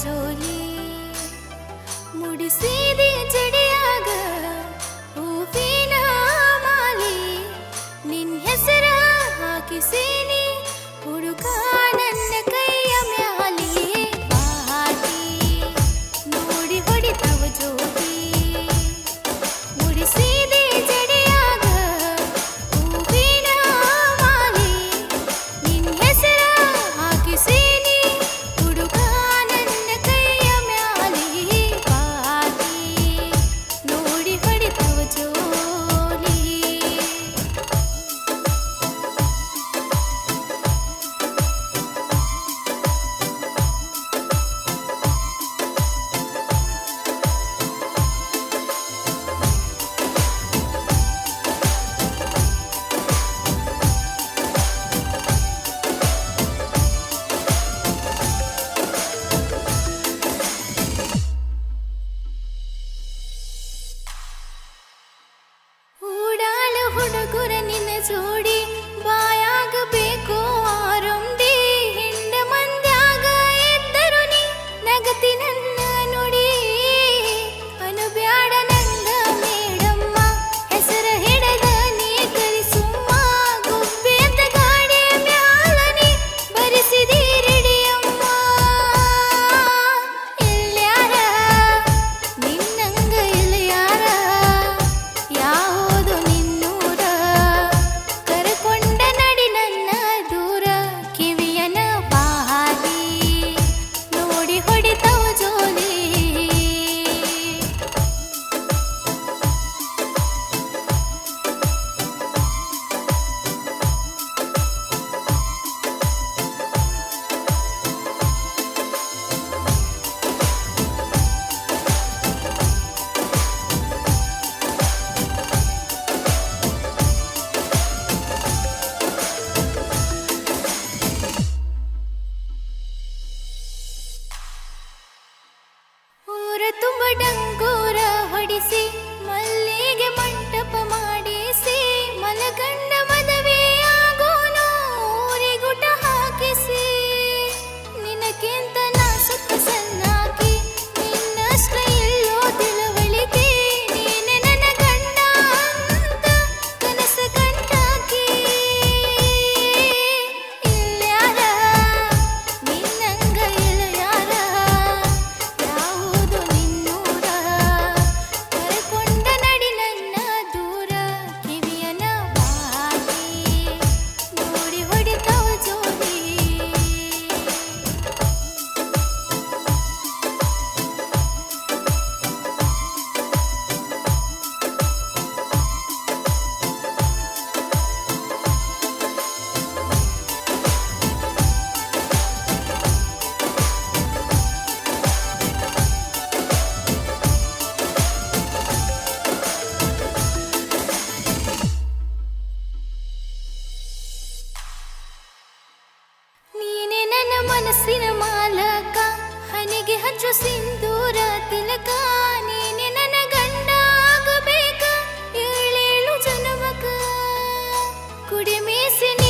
ஜோலி முடி செய்தி செடியாக ಹೂವಿನ ಮಾಲಿ ನಿನ್ ಹೆಸರ ಹಾಕಿಸೀನಿ ಹುಡುಗ तुम बड़ा ಮನಸ್ಸಿನ ಮಾಲಕ ಹನಿಗೆ ಹಚ್ಚು ಸಿಂಧೂರ ತಿಲಕ ನೀನೆ ನನ್ನ ಗಂಡ ಆಗಬೇಕ? ಏಳೇಳು ಜನಮಕ ಕುಡಿಮೇಸಿನ